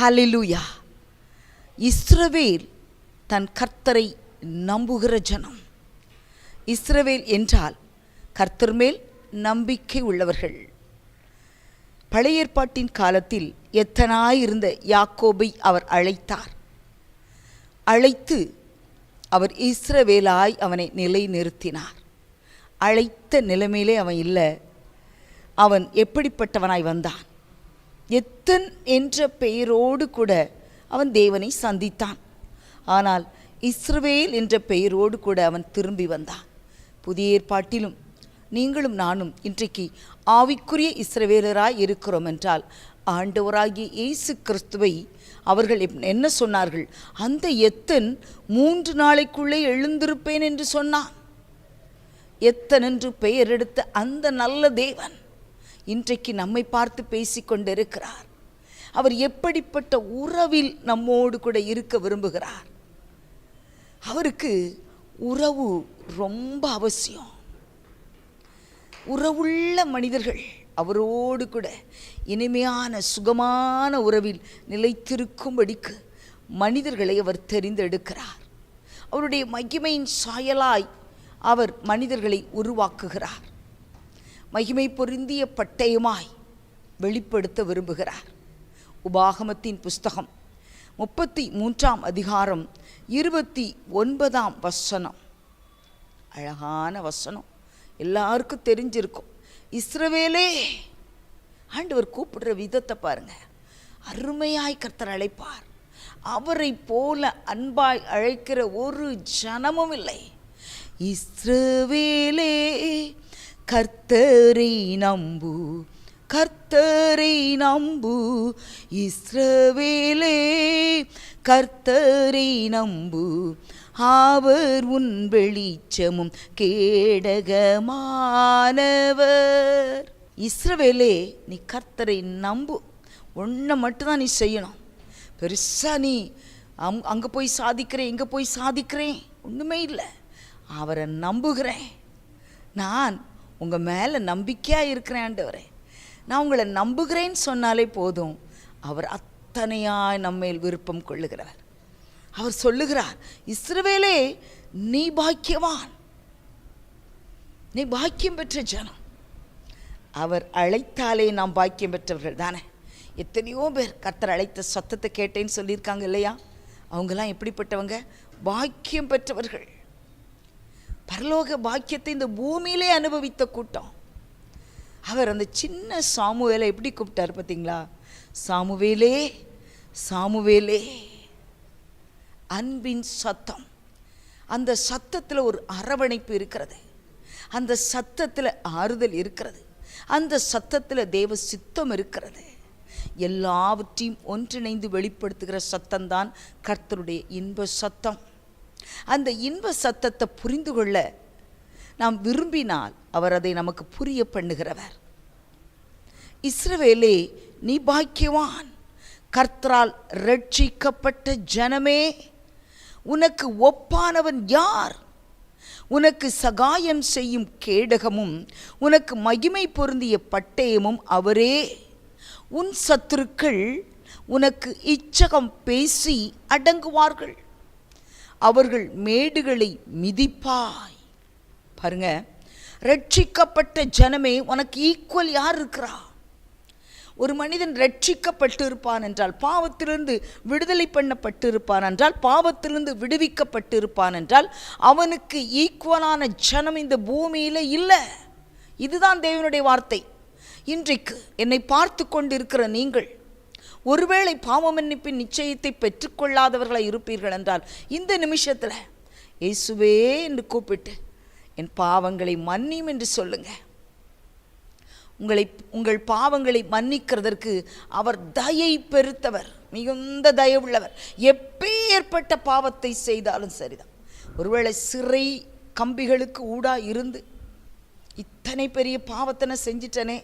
ஹலிலுயா இஸ்ரவேல் தன் கர்த்தரை நம்புகிற ஜனம். இஸ்ரவேல் என்றால் கர்த்தர் மேல் நம்பிக்கை உள்ளவர்கள். பழைய ஏற்பாட்டின் காலத்தில் எத்தனாயிருந்த யாக்கோபை அவர் அழைத்தார்? அழைத்து அவர் இஸ்ரவேலாய் அவனை நிலைநிறுத்தினார். அழைத்த நிலைமையிலே அவன் இல்லை. அவன் எப்படிப்பட்டவனாய் வந்தான்? எத்தன் என்ற பெயரோடு கூட அவன் தேவனை சந்தித்தான். ஆனால் இஸ்ரவேல் என்ற பெயரோடு கூட அவன் திரும்பி வந்தான். புதிய ஏற்பாட்டிலும் நீங்களும் நானும் இன்றைக்கு ஆவிக்குரிய இஸ்ரவேலராய் இருக்கிறோம் என்றால் ஆண்டவராகிய இயேசு கிறிஸ்துவை அவர்கள் எப்- என்ன சொன்னார்கள்? அந்த எத்தன் மூன்று நாளைக்குள்ளே எழுந்திருப்பேன் என்று சொன்னான். எத்தன் என்று பெயர் எடுத்த அந்த நல்ல தேவன். இன்றைக்கு நம்மை பார்த்து பேசிக்கொண்டிருக்கிறார். அவர் எப்படிப்பட்ட உறவில் நம்மோடு கூட இருக்க விரும்புகிறார். அவருக்கு உறவு ரொம்ப அவசியம். உறவுள்ள மனிதர்கள் அவரோடு கூட இனிமையான சுகமான உறவில் நிலைத்திருக்கும்படிக்கு மனிதர்களை அவர் தெரிந்தெடுக்கிறார். அவருடைய மகிமையின் சாயலாய் அவர் மனிதர்களை உருவாக்குகிறார். மகிமை பொருந்திய பட்டயமாய் வெளிப்படுத்த விரும்புகிறார். உபாகமத்தின் புஸ்தகம் முப்பத்தி மூன்றாம் அதிகாரம் இருபத்தி ஒன்பதாம் வசனம். அழகான வசனம். எல்லாருக்கும் தெரிஞ்சிருக்கும். இஸ்ரவேலே ஆண்டவர் கூப்பிடுற விதத்தை பாருங்க. அருமையாய் கர்த்தர் அழைப்பார். அவரை போல அன்பாய் அழைக்கிற ஒரு ஜனமும் இல்லை. இஸ்ரவேலே கர்த்தரை நம்பு கர்த்தரை நம்பு இஸ்ரவேலே. கர்த்தரை நம்பு அவர் உன் வெளிச்சமும் கேடகமானவர். இஸ்ரவேலே நீ கர்த்தரை நம்பு. ஒன்றை மட்டும்தான் நீ செய்யணும். பெருசாக நீ அங் அங்கே போய் சாதிக்கிறேன் இங்கே போய் சாதிக்கிறேன். ஒன்றுமே இல்லை. அவரை நம்புகிறேன். நான் உங்கள் மேலே நம்பிக்கையாக இருக்கிறேன் ஆண்டவரே நான் உங்களை நம்புகிறேன்னு சொன்னாலே போதும். அவர் அத்தனையாய் நம்மேல் விருப்பம் கொள்ளுகிறார் அவர் சொல்லுகிறார் இஸ்ரவேலே நீ பாக்கியவான். நீ பாக்கியம் பெற்ற ஜனம். அவர் அழைத்தாலே நாம் பாக்கியம் பெற்றவர்கள் தானே. எத்தனையோ பேர் கர்த்தர் அழைத்த சத்தத்தை கேட்டேன்னு சொல்லியிருக்காங்க இல்லையா? அவங்கெல்லாம் எப்படிப்பட்டவங்க? பாக்கியம் பெற்றவர்கள். பரலோக பாக்கியத்தை இந்த பூமியிலே அனுபவித்த கூட்டம். அவர் அந்த சின்ன சாமுவேலை எப்படி கூப்பிட்டார் பார்த்தீங்களா? சாமுவேலே சாமுவேலே. அன்பின் சத்தம். அந்த சத்தத்தில் ஒரு அரவணைப்பு இருக்கிறது. அந்த சத்தத்தில் ஆறுதல் இருக்கிறது. அந்த சத்தத்தில் தேவ சித்தம் இருக்கிறது. எல்லாவற்றையும் ஒன்றிணைந்து வெளிப்படுத்துகிற சத்தம்தான் கர்த்தருடைய இன்ப சத்தம். அந்த இன்ப சத்தத்தை புரிந்து கொள்ள நாம் விரும்பினால் அவர் அதை நமக்கு புரிய பண்ணுகிறவர். இஸ்ரவேலே நீ பாக்கியவான். கர்த்தரால் ரட்சிக்கப்பட்ட ஜனமே உனக்கு ஒப்பானவன் யார்? உனக்கு சகாயம் செய்யும் கேடகமும் உனக்கு மகிமை பொருந்திய பட்டயமும் அவரே. உன் சத்துருக்கள் உனக்கு இச்சகம் பேசி அடங்குவார்கள். அவர்கள் மேடுகளை மிதிப்பாய். பாருங்க ரட்சிக்கப்பட்ட ஜனமே உனக்கு ஈக்குவல் யார் இருக்கிறா? ஒரு மனிதன் ரட்சிக்கப்பட்டு இருப்பான் என்றால் பாவத்திலிருந்து விடுதலை பண்ணப்பட்டு இருப்பான் என்றால் பாவத்திலிருந்து விடுவிக்கப்பட்டு இருப்பான் என்றால் அவனுக்கு ஈக்குவலான ஜனம் இந்த பூமியில் இல்லை. இதுதான் தேவனுடைய வார்த்தை. இன்றைக்கு என்னை பார்த்து கொண்டிருக்கிற நீங்கள் ஒருவேளை பாவ மன்னிப்பின் நிச்சயத்தை பெற்றுக்கொள்ளாதவர்களாக இருப்பீர்கள் என்றால் இந்த நிமிஷத்தில் இயேசுவே என்று கூப்பிட்டு என் பாவங்களை மன்னியும் என்று சொல்லுங்கள் உங்களை உங்கள் பாவங்களை மன்னிக்கிறதற்கு அவர் தயை பெருத்தவர் மிகுந்த தயவுள்ளவர் எப்பேற்பட்ட பாவத்தை செய்தாலும் சரிதான். ஒருவேளை சிறை கம்பிகளுக்கு ஊடாக இருந்து இத்தனை பெரிய பாவத்தனை செஞ்சிட்டனே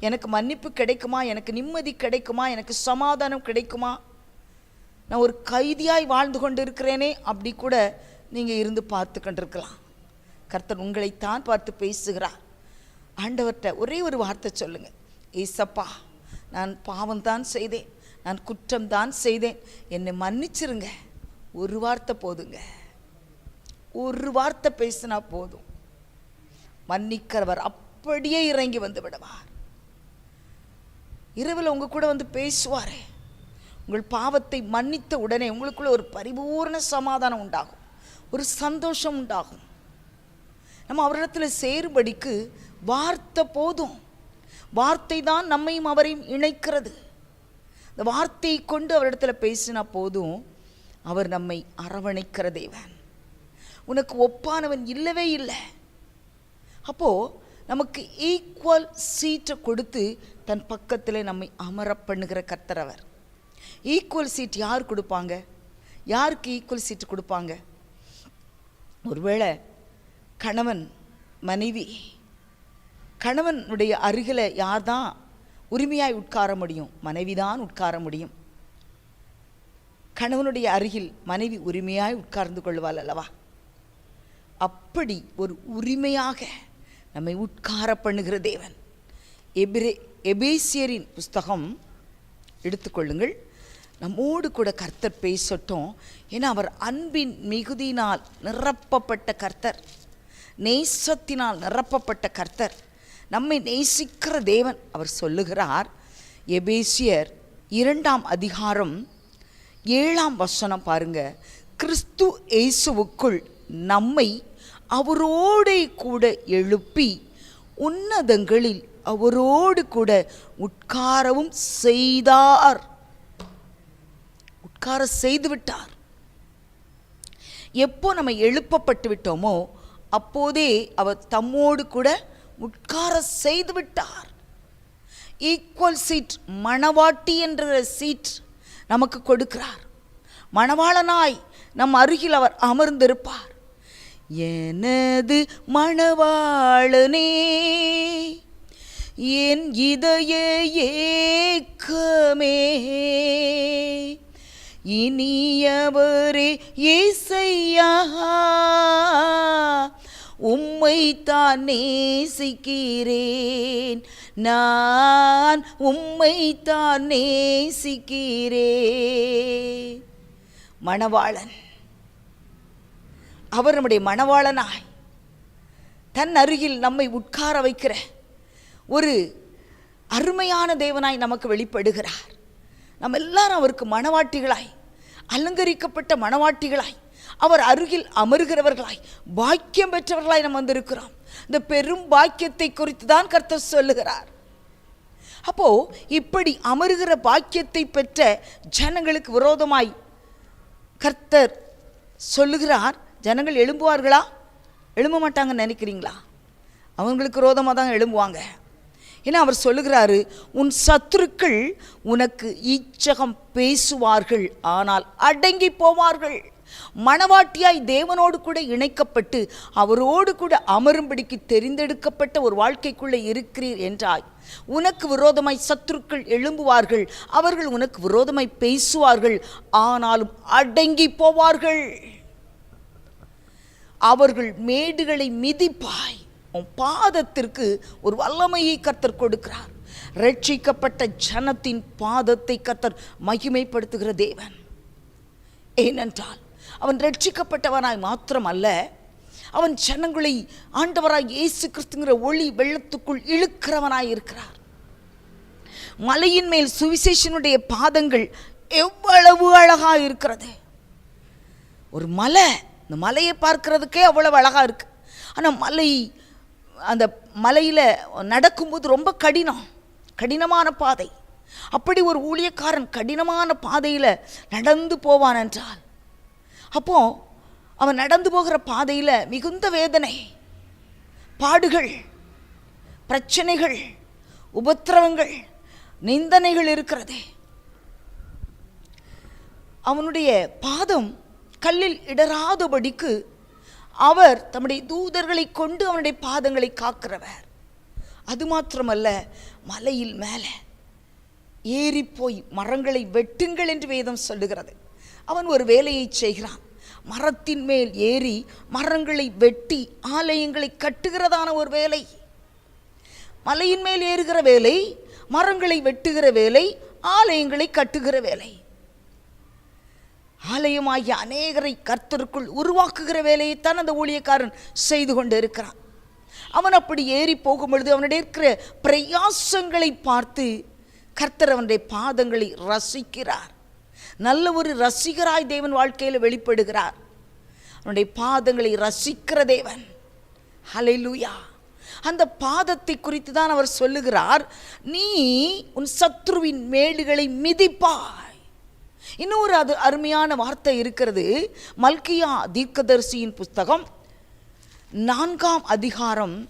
எனக்கு மன்னிப்பு கிடைக்குமா? எனக்கு நிம்மதி கிடைக்குமா? எனக்கு சமாதானம் கிடைக்குமா? நான் ஒரு கைதியாய் வாழ்ந்து கொண்டு இருக்கிறேனே அப்படி கூட நீங்கள் இருந்து பார்த்து கொண்டிருக்கலாம் கர்த்தர் உங்களைத்தான் பார்த்து பேசுகிறார். ஆண்டவர்கிட்ட ஒரே ஒரு வார்த்தை சொல்லுங்கள் ஏசப்பா நான் பாவம் தான் செய்தேன். நான் குற்றம்தான் செய்தேன். என்னை மன்னிச்சிருங்க. ஒரு வார்த்தை போதுங்க. ஒரு வார்த்தை பேசினா போதும். மன்னிக்கிறவர் அப்படியே இறங்கி வந்து விடுவார். இரவில் உங்கள் கூட வந்து பேசுவார். உங்கள் பாவத்தை மன்னித்த உடனே உங்களுக்குள்ள ஒரு பரிபூர்ண சமாதானம் உண்டாகும். ஒரு சந்தோஷம் உண்டாகும். நம்ம அவரிடத்தில் சேரும்படிக்கு வார்த்தை போதும். வார்த்தை தான் நம்மையும் அவரையும் இணைக்கிறது. இந்த வார்த்தையை கொண்டு அவரிடத்தில் பேசினா போதும். அவர் நம்மை அரவணைக்கிற தேவன். உனக்கு ஒப்பானவன் இல்லவே இல்லை. அப்போது நமக்கு ஈக்குவல் சீட்டை கொடுத்து தன் பக்கத்தில் நம்மை அமர பண்ணுகிற கர்த்தர் அவர். ஈக்குவல் சீட் யார் கொடுப்பாங்க? யாருக்கு ஈக்குவல் சீட்டு கொடுப்பாங்க? ஒருவேளை கணவன் மனைவி கணவனுடைய அருகில் யார் தான் உரிமையாய் உட்கார முடியும்? மனைவி தான் உட்கார முடியும். கணவனுடைய அருகில் மனைவி உரிமையாய் உட்கார்ந்து கொள்வாள் அல்லவா? அப்படி ஒரு உரிமையாக நம்மை உட்கார பண்ணுகிற தேவன். எபிரே எபேசியரின் புஸ்தகம் எடுத்துக்கொள்ளுங்கள். நம்மோடு கூட கர்த்தர் பேசட்டும். ஏன்னா அவர் அன்பின் மிகுதியினால் நிரப்பப்பட்ட கர்த்தர். நேசத்தினால் நிரப்பப்பட்ட கர்த்தர். நம்மை நேசிக்கிற தேவன் அவர் சொல்லுகிறார். எபேசியர் இரண்டாம் அதிகாரம் ஏழாம் வசனம் பாருங்க. கிறிஸ்து இயேசுவுக்குள் நம்மை அவரோடே கூட எழுப்பி உன்னதங்களில் அவரோடு கூட உட்காரவும் செய்தார். உட்கார செய்து விட்டார். எப்போ நம்ம எழுப்பப்பட்டு விட்டோமோ அப்போதே அவர் தம்மோடு கூட உட்கார செய்து விட்டார். ஈக்குவல் சீட் மணவாட்டி என்ற சீட் நமக்கு கொடுக்கிறார். மணவாளனாய் நம் அருகில் அவர் அமர்ந்திருப்பார். எனது மணவாளனே என் இதய ஏக்கமே. இனியவரே இசையா உம்மை தான் நேசிக்கிறேன். நான் உம்மை தான் நேசிக்கிறேன். மணவாளன். அவர் நம்முடைய மணவாளனாய். தன் அருகில் நம்மை உட்கார வைக்கிற ஒரு அருமையான தேவனாய் நமக்கு வெளிப்படுகிறார். நம்ம எல்லாரும் அவருக்கு மணவாட்டிகளாய் அலங்கரிக்கப்பட்ட மணவாட்டிகளாய் அவர் அருகில் அமருகிறவர்களாய் பாக்கியம் பெற்றவர்களாய் நம்ம வந்திருக்கிறோம். இந்த பெரும் பாக்கியத்தை குறித்து தான் கர்த்தர் சொல்லுகிறார். அப்போ இப்படி அமருகிற பாக்கியத்தை பெற்ற ஜனங்களுக்கு விரோதமாய் கர்த்தர் சொல்லுகிறார் ஜனங்கள் எழும்புவார்களா? எழும்ப மாட்டாங்கன்னு நினைக்கிறீங்களா? அவங்களுக்கு ரோதமாக தான் எழும்புவாங்க. ஏன்னா அவர் சொல்லுகிறாரு உன் சத்துருக்கள் உனக்கு ஈச்சகம் பேசுவார்கள் ஆனால் அடங்கி போவார்கள். மணவாட்டியாய் தேவனோடு கூட இணைக்கப்பட்டு அவரோடு கூட அமரும்படிக்கு தெரிந்தெடுக்கப்பட்ட ஒரு வாழ்க்கைக்குள்ளே இருக்கிறீர் என்றாய். உனக்கு விரோதமாய் சத்துருக்கள் எழும்புவார்கள் அவர்கள் உனக்கு விரோதமாய் பேசுவார்கள் ஆனாலும் அடங்கி போவார்கள். அவர்கள் மேடுகளை மிதிப்பாய். உன் பாதத்திற்கு ஒரு வல்லமையை கத்தர் கொடுக்கிறார். ரட்சிக்கப்பட்ட ஜனத்தின் பாதத்தை கத்தர் மகிமைப்படுத்துகிற தேவன். ஏனென்றால் அவன் ரட்சிக்கப்பட்டவனாய் மாத்திரம் அல்ல அவன் ஜனங்களை ஆண்டவராய் இயேசு கிறிஸ்துங்கிற ஒளி வெள்ளத்துக்குள் இழுக்கிறவனாய் இருக்கிறார். மலையின் மேல் சுவிசேஷனுடைய பாதங்கள் எவ்வளவு அழகாக இருக்கிறது. ஒரு மலை இந்த மலையை பார்க்கறதுக்கே அவ்வளவு அழகாக இருக்குது ஆனால் மலை அந்த மலையில் நடக்கும்போது ரொம்ப கடினம் கடினமான பாதை. அப்படி ஒரு ஊழியக்காரன் கடினமான பாதையில் நடந்து போவான் என்றால் அப்போ அவன் நடந்து போகிற பாதையில் மிகுந்த வேதனை பாடுகள் பிரச்சனைகள் உபத்திரவங்கள் நிந்தனைகள் இருக்கிறது. அவனுடைய பாதம் கல்லில் இடராதபடிக்கு அவர் தம்முடைய தூதர்களை கொண்டு அவனுடைய பாதங்களை காக்கிறவர். அது மாத்திரமல்ல மலையில் மேலே ஏறி போய் மரங்களை வெட்டுங்கள் என்று வேதம் சொல்லுகிறது. அவன் ஒரு வேலையை செய்கிறான். மரத்தின் மேல் ஏறி மரங்களை வெட்டி ஆலயங்களை கட்டுகிறதான ஒரு வேலை. மலையின் மேல் ஏறுகிற வேலை மரங்களை வெட்டுகிற வேலை ஆலயங்களை கட்டுகிற வேலை. ஆலயமாகிய அநேகரை கர்த்தருக்குள் உருவாக்குகிற வேலையைத்தான் அந்த ஊழியக்காரன் செய்து கொண்டு இருக்கிறான். அவன் அப்படி ஏறி போகும் பொழுது அவனுடைய இருக்கிற பிரயாசங்களை பார்த்து கர்த்தர் அவனுடைய பாதங்களை ரசிக்கிறார். நல்ல ஒரு ரசிகராய் தேவன் வாழ்க்கையில் வெளிப்படுகிறார். அவனுடைய பாதங்களை ரசிக்கிற தேவன். ஹalleluya அந்த பாதத்தை குறித்து தான் அவர் சொல்லுகிறார். நீ உன் சத்ருவின் மேடுகளை இன்னொரு அது அருமையான வார்த்தை இருக்கிறது. மல்கியா தீர்க்கதரிசியின் புஸ்தகம் நான்காம் அதிகாரம்.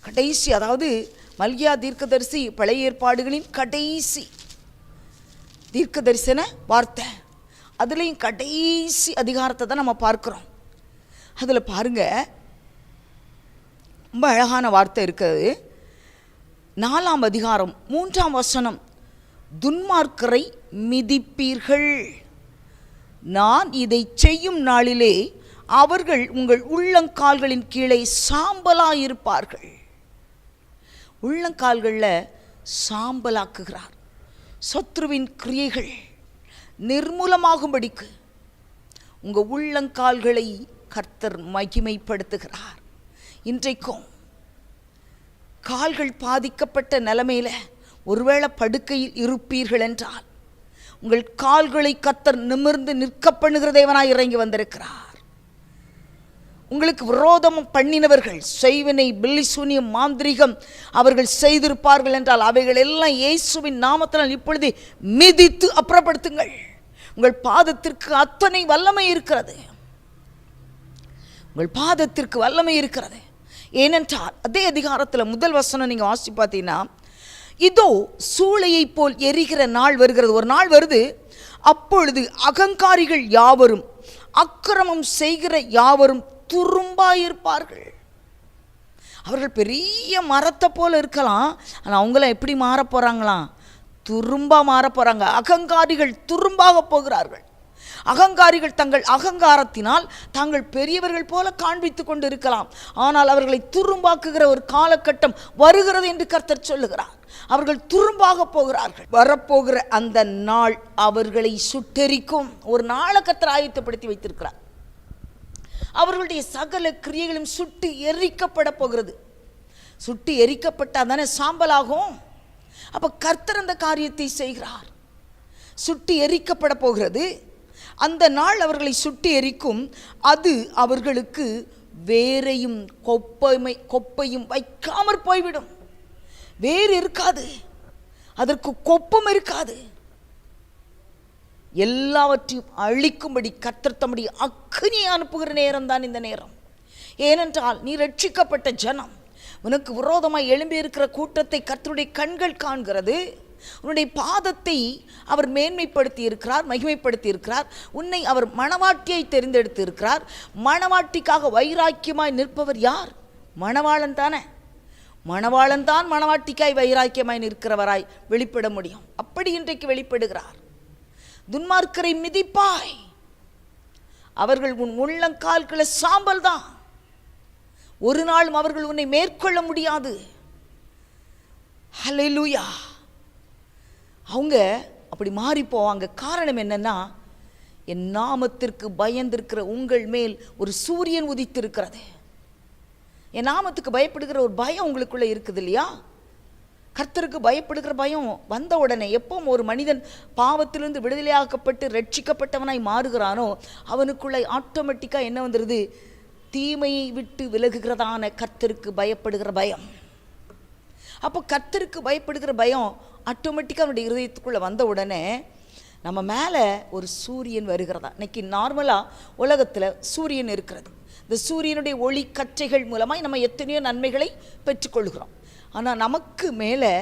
கடைசி அதாவது மல்கியா தீர்க்கதரிசி பழைய ஏற்பாடுகளின் கடைசி தீர்க்க தரிசன வார்த்தை. அதுலேயும் கடைசி அதிகாரத்தை தான் நம்ம பார்க்குறோம். அதில் பாருங்க. ரொம்ப அழகான வார்த்தை இருக்கிறது. நாலாம் அதிகாரம் மூன்றாம் வசனம். துன்மார்க்கரை மிதிப்பீர்கள். நான் இதை செய்யும் நாளிலே அவர்கள் உங்கள் உள்ளங்கால்களின் கீழே சாம்பலாயிருப்பார்கள். உள்ளங்கால்களில் சாம்பலாக்குகிறார். சத்ருவின் கிரியைகள் நிர்மூலமாகும்படிக்கு உங்கள் உள்ளங்கால்களை கர்த்தர் மகிமைப்படுத்துகிறார். இன்றைக்கும் கால்கள் பாதிக்கப்பட்ட நிலைமையில ஒருவேளை படுக்கையில் இருப்பீர்கள் என்றால் உங்கள் கால்களை கத்தர் நிமிர்ந்து நிற்க பண்ணுகிற தேவனாய் இறங்கி வந்திருக்கிறார். உங்களுக்கு விரோதம் பண்ணினவர்கள் செய்வினை பில்லி சூனியம் மாந்திரிகம் அவர்கள் செய்திருப்பார்கள் என்றால் அவைகள் எல்லாம் இயேசுவின் நாமத்தினால் இப்பொழுது மிதித்து அப்புறப்படுத்துங்கள். உங்கள் பாதத்திற்கு அத்தனை வல்லமை இருக்கிறது. உங்கள் பாதத்திற்கு வல்லமை இருக்கிறது. ஏனென்றால் அதே அதிகாரத்தில் முதல் வசனம் நீங்கள் வாசி பார்த்தீங்கன்னா இதோ சூளையைப் போல் எரிகிற நாள் வருகிறது. ஒரு நாள் வருது அப்பொழுது அகங்காரிகள் யாவரும் அக்கிரமம் செய்கிற யாவரும் துரும்பாயிருப்பார்கள். அவர்கள் பெரிய மரத்தை போல் இருக்கலாம் ஆனால் அவங்களாம் எப்படி மாறப் போகிறாங்களாம் துரும்பாக மாறப் போகிறாங்க அகங்காரிகள் துரும்பாக போகிறார்கள். அகங்காரிகள் தங்கள் அகங்காரத்தினால் தாங்கள் பெரியவர்கள் போல காண்பித்து கொண்டு இருக்கலாம் ஆனால் அவர்களை துரும்பாக்குகிற ஒரு காலகட்டம் வருகிறது என்று கர்த்தர் சொல்லுகிறார். அவர்கள் துரும்பாக போகிறார்கள். வரப்போகிற அந்த நாள் அவர்களை சுட்டெரிக்கும். ஒரு நாளை கர்த்தர் ஆயத்தப்படுத்தி வைத்திருக்கிறார். அவர்களுடைய சகல கிரியைகளும் சுட்டு எரிக்கப்பட போகிறது. சுட்டு எரிக்கப்பட்டால் தானே சாம்பலாகும். அப்போ கர்த்தர் அந்த காரியத்தை செய்கிறார். சுட்டு எரிக்கப்பட போகிறது. அந்த நாள் அவர்களை சுட்டி எரிக்கும். அது அவர்களுக்கு வேரையும் கொப்பைமை கொப்பையும் வைக்காமற் போய்விடும். வேறு இருக்காது. அதற்கு கொப்பம் இருக்காது. எல்லாவற்றையும் அழிக்கும்படி கர்த்தர் தம்முடைய அக்னியை அனுப்புகிற நேரம் தான் இந்த நேரம். ஏனென்றால் நீ ரட்சிக்கப்பட்ட ஜனம். உனக்கு விரோதமாக எழும்பியிருக்கிற கூட்டத்தை கத்தருடைய கண்கள் காண்கிறது. உன்னுடைய பாதத்தை அவர் மேன்மைப்படுத்தி இருக்கிறார் மகிமைப்படுத்தி இருக்கிறார் உன்னை அவர் மணவாட்டியை தெரிந்தெடுத்து இருக்கிறார் மணவாட்டிக்காக வைராக்கியமாய் நிற்பவர் யார்? மணவாளன் தானே. மணவாளன் தான் மணவாட்டிக்காய் வைராக்கியமாய் நிற்கிறவராய் வெளிப்பட முடியும். அப்படி இன்றைக்கு வெளிப்படுகிறார். துன்மார்க்கரை மிதிப்பாய். அவர்கள் உன் உள்ளங்கால்களை சாம்பல் தான் ஒரு நாளும் அவர்கள் உன்னை மேற்கொள்ள முடியாது. ஹலெலுயா அவங்க அப்படி மாறி போவாங்க. காரணம் என்னென்னா என் நாமத்திற்கு பயந்திருக்கிற உங்கள் மேல் ஒரு சூரியன் உதித்திருக்கிறது. என் நாமத்துக்கு பயப்படுகிற ஒரு பயம் உங்களுக்குள்ளே இருக்குது இல்லையா? கர்த்தருக்கு பயப்படுகிற பயம் வந்த உடனே எப்பவும் ஒரு மனிதன் பாவத்திலிருந்து விடுதலையாக்கப்பட்டு ரட்சிக்கப்பட்டவனாய் மாறுகிறானோ அவனுக்குள்ளே ஆட்டோமேட்டிக்காக என்ன வந்துடுது தீமையை விட்டு விலகுகிறதான கர்த்தருக்கு பயப்படுகிற பயம். அப்போ கர்த்தருக்கு பயப்படுகிற பயம் ஆட்டோமேட்டிக்காக அவனுடைய இருதயத்துக்குள்ளே வந்த உடனே நம்ம மேலே ஒரு சூரியன் வருகிறதா? இன்னைக்கு நார்மலாக உலகத்தில் சூரியன் இருக்கிறது. இந்த சூரியனுடைய ஒளி கற்றைகள் மூலமாக நம்ம எத்தனையோ நன்மைகளை பெற்றுக்கொள்கிறோம். ஆனால் நமக்கு மேலே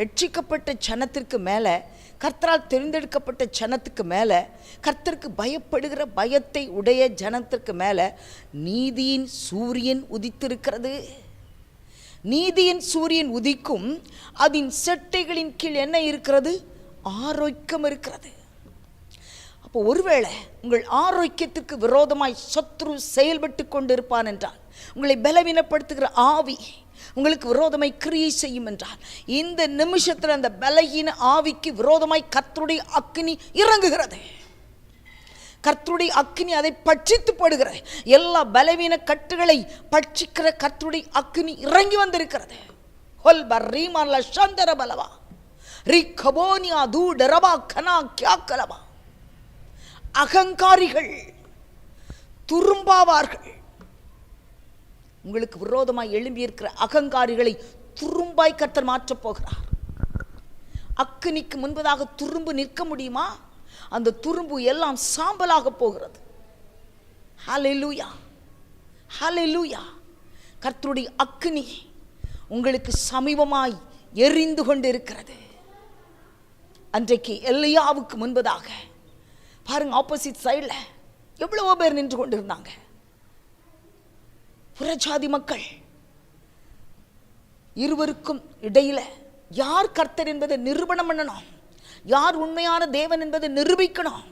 ரட்சிக்கப்பட்ட சனத்திற்கு மேலே கர்த்தரால் தெரிந்தெடுக்கப்பட்ட ஜனத்துக்கு மேலே கர்த்தருக்கு பயப்படுகிற பயத்தை உடைய ஜனத்திற்கு மேலே நீதியின் சூரியன் உதித்திருக்கிறது. நீதியின் சூரியன் உதிக்கும் அதன் செட்டைகளின் கீழ் என்ன இருக்கிறது? ஆரோக்கியம் இருக்கிறது. அப்போ ஒருவேளை உங்கள் ஆரோக்கியத்துக்கு விரோதமாய் சத்ரு செயல்பட்டு கொண்டிருப்பான் என்றால் உங்களை பலவீனப்படுத்துகிற ஆவி உங்களுக்கு விரோதமாய் கிரியை செய்யும் என்றால் இந்த நிமிஷத்தில் அந்த பலகீன ஆவிக்கு விரோதமாய் கர்த்தருடைய அக்னி இறங்குகிறது. கர்த்தருடைய அக்னி அதை பட்சித்து போடுகிறது. எல்லா பலவீன கட்டுகளை பட்சிக்கிற கர்த்தருடைய அக்னி இறங்கி வந்திருக்கிறது. சந்தர பலவா ரி கபோனியா தூ டரபா கனா கியாக்கலவா. அகங்காரிகள் துரும்பாவார்கள். உங்களுக்கு விரோதமாய் எழும்பியிருக்கிற அகங்காரிகளை துரும்பாய் கர்த்தர் மாற்றப் போகிறார். அக்னிக்கு முன்பதாக துரும்பு நிற்க முடியுமா? அந்த துரும்பு எல்லாம் சாம்பலாக போகிறது. ஹலே லூயா ஹலே லூயா கர்த்தருடைய அக்னி உங்களுக்கு சமீபமாய் எரிந்து கொண்டிருக்கிறது. அன்றைக்கு எல்லையாவுக்கு முன்பதாக பாருங்க ஆப்போசிட் சைடில் எவ்வளவோ பேர் நின்று கொண்டிருந்தாங்க. புறஜாதி மக்கள் இருவருக்கும் இடையில யார் கர்த்தர் என்பதை நிரூபணம் பண்ணணும்? யார் உண்மையான தேவன் என்பதை நிரூபிக்கணும்.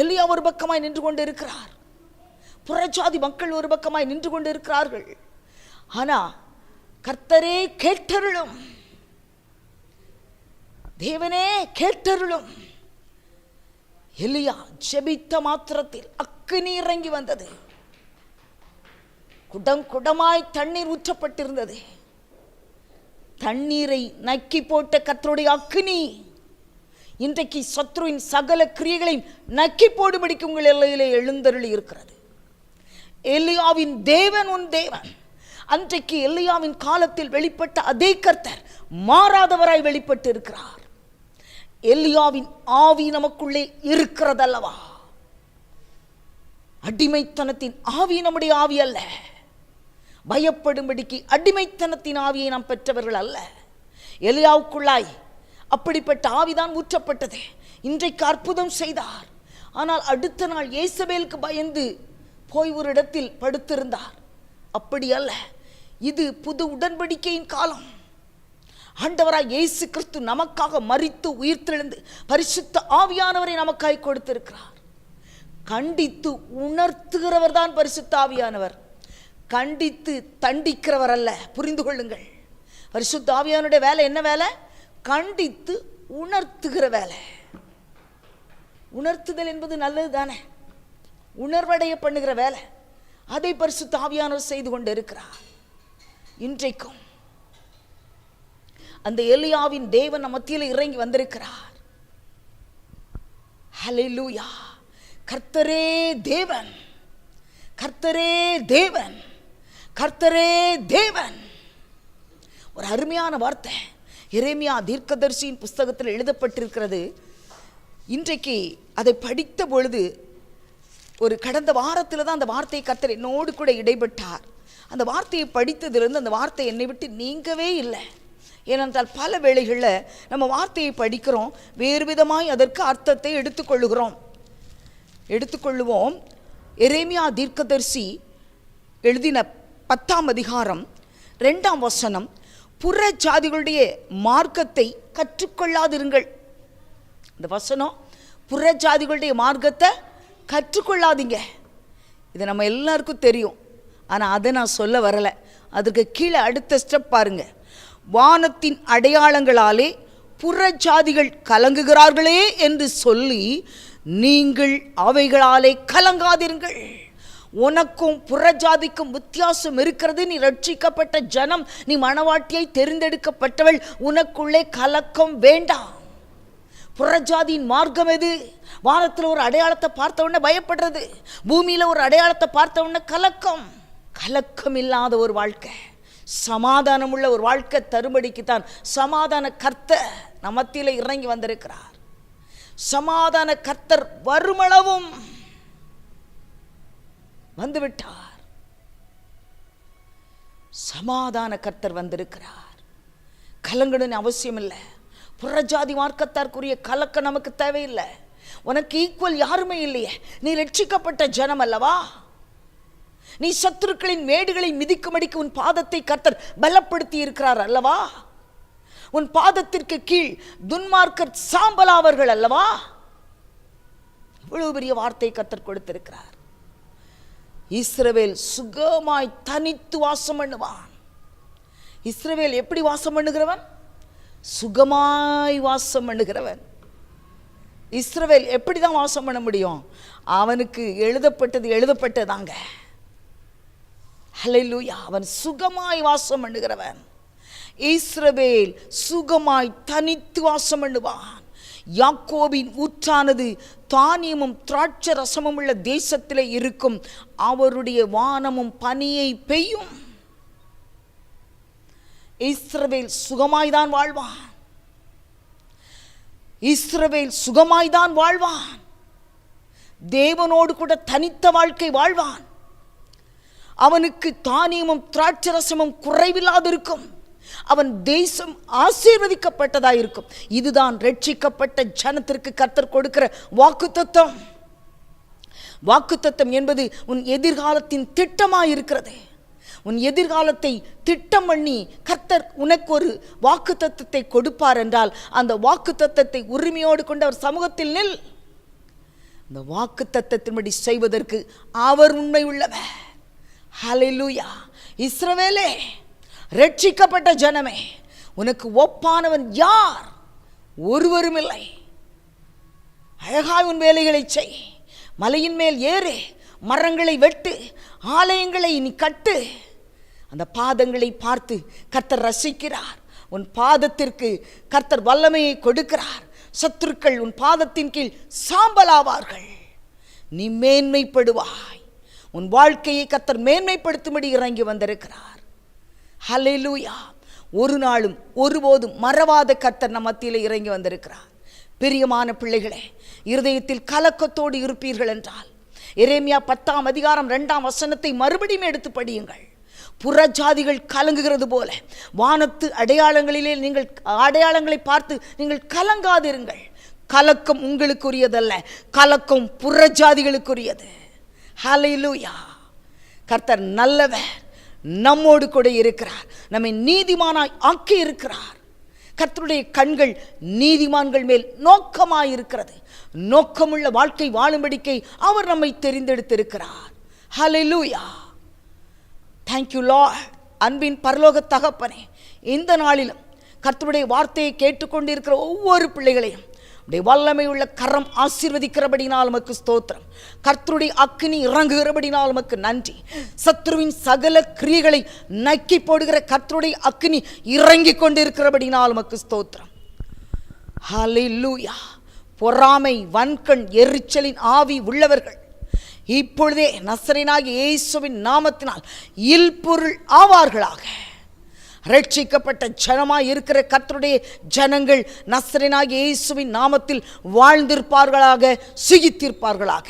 எலியா ஒரு பக்கமாய் நின்று கொண்டு இருக்கிறார் புறச்சாதி மக்கள் ஒரு பக்கமாய் நின்று கொண்டு இருக்கிறார்கள் ஆனா கர்த்தரே கேட்டருளும். தேவனே கேட்டருளும். எலியா ஜெபித்த மாத்திரத்தில் அக்கினி இறங்கி வந்தது. குடம் குடமாய் தண்ணீர் ஊற்றப்பட்டிருந்தது. தண்ணீரை நக்கி போட்ட கர்த்தருடைய அக்கினி இன்றைக்கு சத்ருவின் சகல கிரியைகளையும் நக்கி போடும்படிக்கு உங்கள் எல்லையிலே எழுந்தருளி இருக்கிறது. எலியாவின் தேவன் உன் தேவன். அன்றைக்கு எலியாவின் காலத்தில் வெளிப்பட்ட அதே கர்த்தர் மாறாதவராய் வெளிப்பட்டு இருக்கிறார். எலியாவின் ஆவி நமக்குள்ளே இருக்கிறதல்லவா? அடிமைத்தனத்தின் ஆவி நம்முடைய ஆவி அல்ல. பயப்படும்படிக்கு அடிமைத்தனத்தின் ஆவியை நாம் பெற்றவர்கள் அல்ல. எலியாவுக்குள்ளாய் அப்படிப்பட்ட ஆவிதான் ஊற்றப்பட்டது. இன்றைக்கு அற்புதம் செய்தார். ஆனால் அடுத்த நாள் இயேசபேலுக்கு பயந்து போய் ஒரு இடத்தில் படுத்திருந்தார். அப்படி அல்ல இது புது உடன்படிக்கையின் காலம். ஆண்டவராய் இயேசு கிறிஸ்து நமக்காக மறித்து உயிர்த்தெழுந்து பரிசுத்த ஆவியானவரை நமக்காய் கொடுத்திருக்கிறார். கண்டித்து உணர்த்துகிறவர் தான் பரிசுத்த ஆவியானவர். கண்டித்து தண்டிக்கிறவர் அல்ல புரிந்து கொள்ளுங்கள். பரிசுத்த ஆவியானுடைய வேலை என்ன வேலை? கண்டித்து உணர்த்துகிற வேலை. உணர்த்துதல் என்பது நல்லது தானே? உணர்வடைய பண்ணுகிற வேலை. அதை பரிசு தாவியானவர் செய்து கொண்டு இருக்கிறார். இன்றைக்கும் அந்த எலியாவின் தேவன் மத்தியில் இறங்கி வந்திருக்கிறார். ஹalleluya. கர்த்தரே தேவன். கர்த்தரே தேவன். கர்த்தரே தேவன். ஒரு அருமையான வார்த்தை. எரேமியா தீர்க்கதர்சியின் புஸ்தகத்தில் எழுதப்பட்டிருக்கிறது. இன்றைக்கு அதை படித்த பொழுது ஒரு கடந்த வாரத்தில் தான் அந்த வார்த்தையை கத்தர் என்னோடு கூட இடைப்பட்டார். அந்த வார்த்தையை படித்ததிலிருந்து அந்த வார்த்தை என்னை விட்டு நீங்கவே இல்லை. ஏனென்றால் பல வேளைகளில் நம்ம வார்த்தையை படிக்கிறோம் வேறு விதமாய் அதற்கு அர்த்தத்தை எடுத்துக்கொள்ளுகிறோம். எடுத்துக்கொள்ளுவோம். எரேமியா தீர்க்கதர்சி எழுதின பத்தாம் அதிகாரம் ரெண்டாம் வசனம் புற ஜாதிகளுடைய மார்க்கத்தை கற்றுக்கொள்ளாதிருங்கள். இந்த வசனம் புற ஜாதிகளுடைய மார்க்கத்தை கற்றுக்கொள்ளாதீங்க. இது நம்ம எல்லாருக்கும் தெரியும். ஆனால் அதை நான் சொல்ல வரலை. அதுக்கு கீழே அடுத்த ஸ்டெப் பாருங்கள் வானத்தின் அடையாளங்களாலே புற ஜாதிகள் கலங்குகிறார்களே என்று சொல்லி நீங்கள் அவைகளாலே கலங்காதிருங்கள். உனக்கும் புறஜாதிக்கும் வித்தியாசம் இருக்கிறது. நீ ரட்சிக்கப்பட்ட ஜனம் நீ மணவாட்டியை தெரிந்தெடுக்கப்பட்டவள். உனக்குள்ளே கலக்கம் வேண்டாம். புறஜாதியின் மார்க்கம் எது? வானத்தில் ஒரு அடையாளத்தை பார்த்த உடனே பயப்படுறது. பூமியில் ஒரு அடையாளத்தை பார்த்த உடனே கலக்கம். கலக்கம் இல்லாத ஒரு வாழ்க்கை. சமாதானம் உள்ள ஒரு வாழ்க்கை தரும்படிக்கு தான் சமாதான கர்த்தர் நம் மத்தியில் இறங்கி வந்திருக்கிறார். சமாதான கர்த்தர் வருமளவும் வந்துவிட்டார். சமாதான கர்த்தர் வந்திருக்கிறார். கலங்கணும்னு அவசியம் இல்லை. புறஜாதி மார்க்கத்தார்க்குரிய கலக்க நமக்கு தேவையில்லை. உனக்கு ஈக்குவல் யாருமே இல்லையே. நீ ரட்சிக்கப்பட்ட ஜனம் அல்லவா? நீ சத்துருக்களின் மேடுகளை மிதிக்கும்படிக்கு உன் பாதத்தை கர்த்தர் பலப்படுத்தி இருக்கிறார் அல்லவா? உன் பாதத்திற்கு கீழ் துன்மார்க்கர் சாம்பலாவர்கள் அல்லவா? இவ்வளவு பெரிய வார்த்தை கர்த்தர் கொடுத்திருக்கிறார். இஸ்ரவேல் சுகமாய் தனித்து வாசம் பண்ணுவான். இஸ்ரவேல் எப்படி வாசம் பண்ணுகிறவன்? சுகமாய் வாசம் பண்ணுகிறவன். இஸ்ரவேல் எப்படி தான் வாசம் பண்ண முடியும்? அவனுக்கு எழுதப்பட்டது எழுதப்பட்டதாங்க. ஹலெலூயா அவன் சுகமாய் வாசம் பண்ணுகிறவன். இஸ்ரவேல் சுகமாய் தனித்து வாசம் பண்ணுவான். யாக்கோபின் ஊற்றானது தானியமும் திராட்சை ரசமும் உள்ள தேசத்தில் இருக்கும். அவருடைய வானமும் பனியை பெய்யும். இஸ்ரவேல் சுகமாய்தான் வாழ்வான். இஸ்ரவேல் சுகமாய்தான் வாழ்வான். தேவனோடு கூட தனித்த வாழ்க்கை வாழ்வான். அவனுக்கு தானியமும் திராட்சரசமும் குறைவில்லாதிருக்கும். அவன் தேசம் ஆசீர்வதிக்கப்பட்டதாக இருக்கும். இதுதான் ரட்சிக்கப்பட்ட ஜனத்திற்கு கர்த்தர் கொடுக்கிற வாக்குத்தத்தம். வாக்குத்தத்தம் என்பது உன் எதிர்காலத்தின் திட்டமாக இருக்கிறது. உன் எதிர்காலத்தை திட்டம் பண்ணி கர்த்தர் உனக்கு ஒரு வாக்குத்தத்தத்தை கொடுப்பார் என்றால் அந்த வாக்குத்தத்தத்தை உரிமையோடு கொண்டு அவர் சமூகத்தில் நில். அந்த வாக்குத்தத்தத்தின்படி செய்வதற்கு அவர் உண்மை உள்ளவர். ஹalleluya. இஸ்ரவேலே ரட்சிக்கப்பட்ட ஜனமே உனக்கு ஒப்பானவன் யார்? ஒருவரும் இல்லை. அழகாய் உன் வேலைகளை செய். மலையின் மேல் ஏறு. மரங்களை வெட்டு. ஆலயங்களை நீ கட்டு. அந்த பாதங்களை பார்த்து கர்த்தர் ரசிக்கிறார். உன் பாதத்திற்கு கர்த்தர் வல்லமையை கொடுக்கிறார். சத்துருக்கள் உன் பாதத்தின் கீழ் சாம்பலாவார்கள். நீ மேன்மைப்படுவாய். உன் வாழ்க்கையை கத்தர் மேன்மைப்படுத்தும்படி இறங்கி வந்திருக்கிறார். ஹலெலூயா ஒரு நாளும் ஒருபோதும் மறவாத கர்த்தர் நம் மத்தியில் இறங்கி வந்திருக்கிறார். பிரியமான பிள்ளைகளே இருதயத்தில் கலக்கத்தோடு இருப்பீர்கள் என்றால் எரேமியா பத்தாம் அதிகாரம் ரெண்டாம் வசனத்தை மறுபடியும் எடுத்து படியுங்கள். புறஜாதிகள் கலங்குகிறது போல வானத்து அடையாளங்களிலே நீங்கள் அடையாளங்களை பார்த்து நீங்கள் கலங்காதிருங்கள். கலக்கம் உங்களுக்குரியதல்ல கலக்கம் புறஜாதிகளுக்குரியது. ஹalleluya. கர்த்தர் நல்லவர். நம்மோடு கூட இருக்கிறார். நம்மை நீதிமானாய் ஆக்கி இருக்கிறார். கர்த்தருடைய கண்கள் நீதிமான்கள் மேல் நோக்கமாயிருக்கிறது நோக்கமுள்ள வாழ்க்கை வாழும்படிக்கை அவர் நம்மை தெரிந்தெடுத்திருக்கிறார். ஹalleluya தேங்க்யூ லா அன்பின் பரலோக தகப்பனே இந்த நாளிலும் கர்த்தருடைய வார்த்தையை கேட்டுக்கொண்டிருக்கிற ஒவ்வொரு பிள்ளைகளையும் உடைய வல்லமை உள்ள கரம் ஆசீர்வதிக்கிறபடினால் உமக்கு ஸ்தோத்திரம். கர்த்தருடைய அக்னி இறங்குகிறபடினால் உமக்கு நன்றி. சத்ருவின் சகல கிரியைகளை நக்கி போடுகிற கர்த்தருடைய அக்னி இறங்கி கொண்டிருக்கிறபடினால் உமக்கு ஸ்தோத்திரம். லூயா பொறாமை வன்கண் எரிச்சலின் ஆவி உள்ளவர்கள். இப்பொழுதே நசரனாகிய இயேசுவின் நாமத்தினால் இல்பொருள் ஆவார்களாக. ரட்சிக்கப்பட்ட ஜனமாய் இருக்கிற கர்த்தருடைய ஜனங்கள் நசரனாகிய இயேசுவின் நாமத்தில் வாழ்ந்திருப்பார்களாக சுகித்திருப்பார்களாக.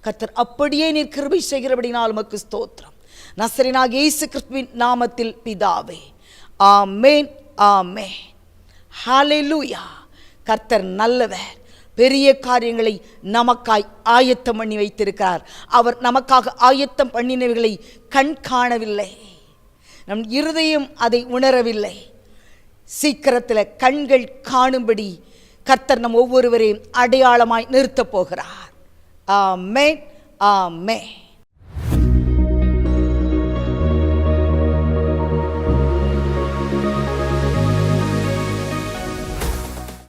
கர்த்தர் அப்படியே நீர் கிருபை செய்கிறபடினால் உமக்கு ஸ்தோத்திரம். நசரனாகிய இயேசு கிறிஸ்துவின் நாமத்தில் பிதாவே. ஆமேன் ஆமே ஹalleluya. கர்த்தர் நல்லவர். பெரிய காரியங்களை நமக்காய் ஆயத்தம் பண்ணி வைத்திருக்கிறார். அவர் நமக்காக ஆயத்தம் பண்ணினவைகளை கண் காணவில்லை நம் இருதயம் அதை உணரவில்லை. சீக்கிரத்தில் கண்கள் காணும்படி கர்த்தர் நம் ஒவ்வொருவரையும் அடையாளமாய் நிறுத்தப் போகிறார். ஆமே ஆமே